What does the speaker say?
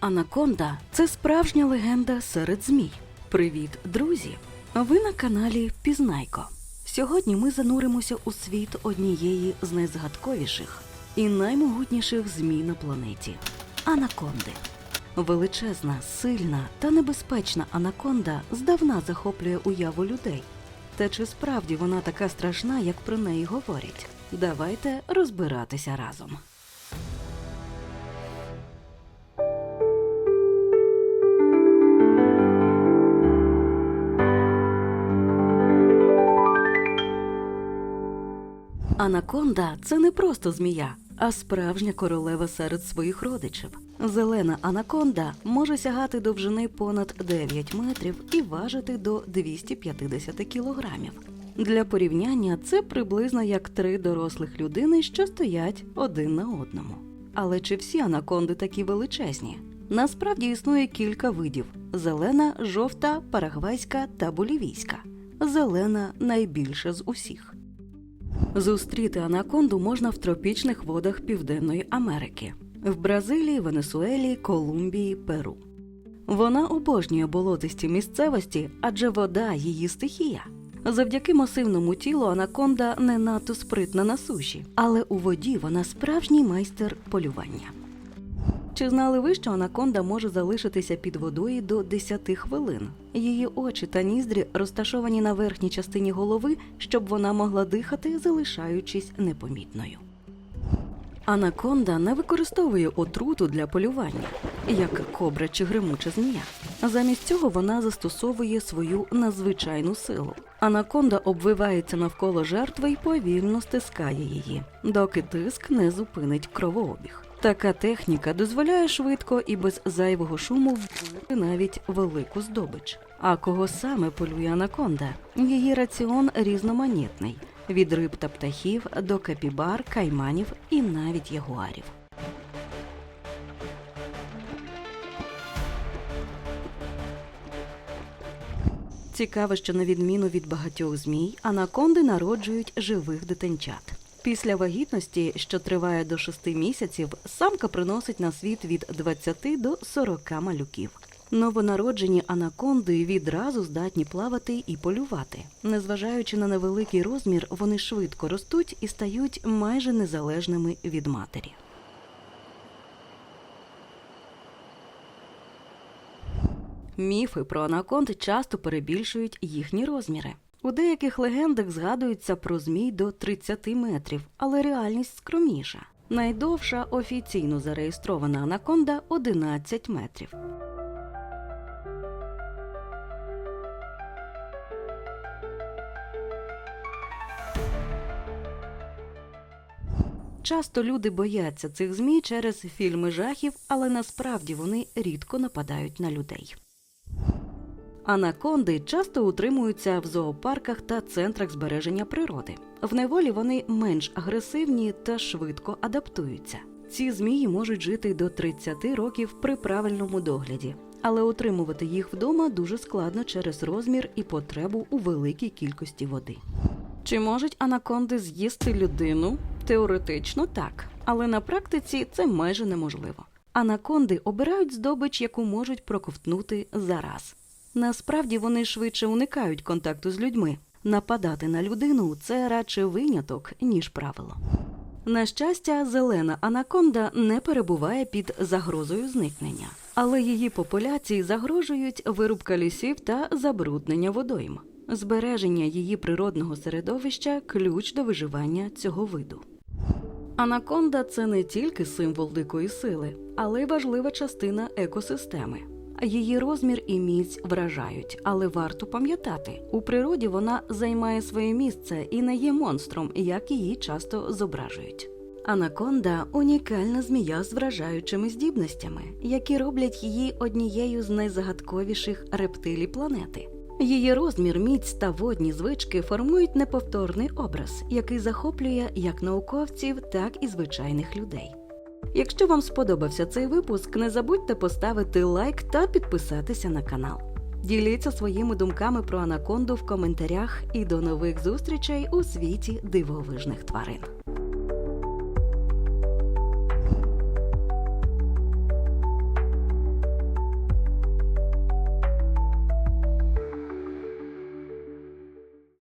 Анаконда це справжня легенда серед змій. Привіт, друзі! Ви на каналі Пізнайко. Сьогодні ми зануримося у світ однієї з найзагадковіших і наймогутніших змій на планеті анаконди. Величезна, сильна та небезпечна анаконда здавна захоплює уяву людей. Та чи справді вона така страшна, як про неї говорять? Давайте розбиратися разом. Анаконда це не просто змія, а справжня королева серед своїх родичів. Зелена анаконда може сягати довжини понад 9 метрів і важити до 250 кілограмів. Для порівняння це приблизно як три дорослих людини, що стоять один на одному. Але чи всі анаконди такі величезні? Насправді існує кілька видів: зелена, жовта, парагвайська та болівійська. Зелена найбільша з усіх. Зустріти анаконду можна в тропічних водах Південної Америки в Бразилії, Венесуелі, Колумбії, Перу. Вона обожнює болотисті місцевості, адже вода її стихія. Завдяки масивному тілу анаконда не надто спритна на суші, але у воді вона справжній майстер полювання. Чи знали ви, що анаконда може залишитися під водою до 10 хвилин? Її очі та ніздрі розташовані на верхній частині голови, щоб вона могла дихати, залишаючись непомітною. Анаконда не використовує отруту для полювання, як кобра чи гримуча змія. Замість цього вона застосовує свою надзвичайну силу. Анаконда обвивається навколо жертви і повільно стискає її, доки тиск не зупинить кровообіг. Така техніка дозволяє швидко і без зайвого шуму вбити навіть велику здобич. А кого саме полює анаконда? Її раціон різноманітний від риб та птахів до капібар, кайманів і навіть ягуарів. Цікаво, що на відміну від багатьох змій, анаконди народжують живих дитинчат. Після вагітності, що триває до 6 місяців, самка приносить на світ від 20 до 40 малюків. Новонароджені анаконди відразу здатні плавати і полювати. Незважаючи на невеликий розмір, вони швидко ростуть і стають майже незалежними від матері. Міфи про анаконд часто перебільшують їхні розміри. У деяких легендах згадується про змій до 30 метрів, але реальність скромніша. Найдовша офіційно зареєстрована анаконда 11 метрів. Часто люди бояться цих змій через фільми жахів, але насправді вони рідко нападають на людей. Анаконди часто утримуються в зоопарках та центрах збереження природи. В неволі вони менш агресивні та швидко адаптуються. Ці змії можуть жити до 30 років при правильному догляді, але утримувати їх вдома дуже складно через розмір і потребу у великій кількості води. Чи можуть анаконди з'їсти людину? Теоретично так, але на практиці це майже неможливо. Анаконди обирають здобич, яку можуть проковтнути зараз. Насправді вони швидше уникають контакту з людьми. Нападати на людину це радше виняток, ніж правило. На щастя, зелена анаконда не перебуває під загрозою зникнення, але її популяції загрожують вирубка лісів та забруднення водойм. Збереження її природного середовища ключ до виживання цього виду. Анаконда це не тільки символ дикої сили, але й важлива частина екосистеми. Її розмір і міць вражають, але варто пам'ятати, у природі вона займає своє місце і не є монстром, як її часто зображують. Анаконда унікальна змія з вражаючими здібностями, які роблять її однією з найзагадковіших рептилій планети. Її розмір, міць та водні звички формують неповторний образ, який захоплює як науковців, так і звичайних людей. Якщо вам сподобався цей випуск, не забудьте поставити лайк та підписатися на канал. Діліться своїми думками про анаконду в коментарях і до нових зустрічей у світі дивовижних тварин.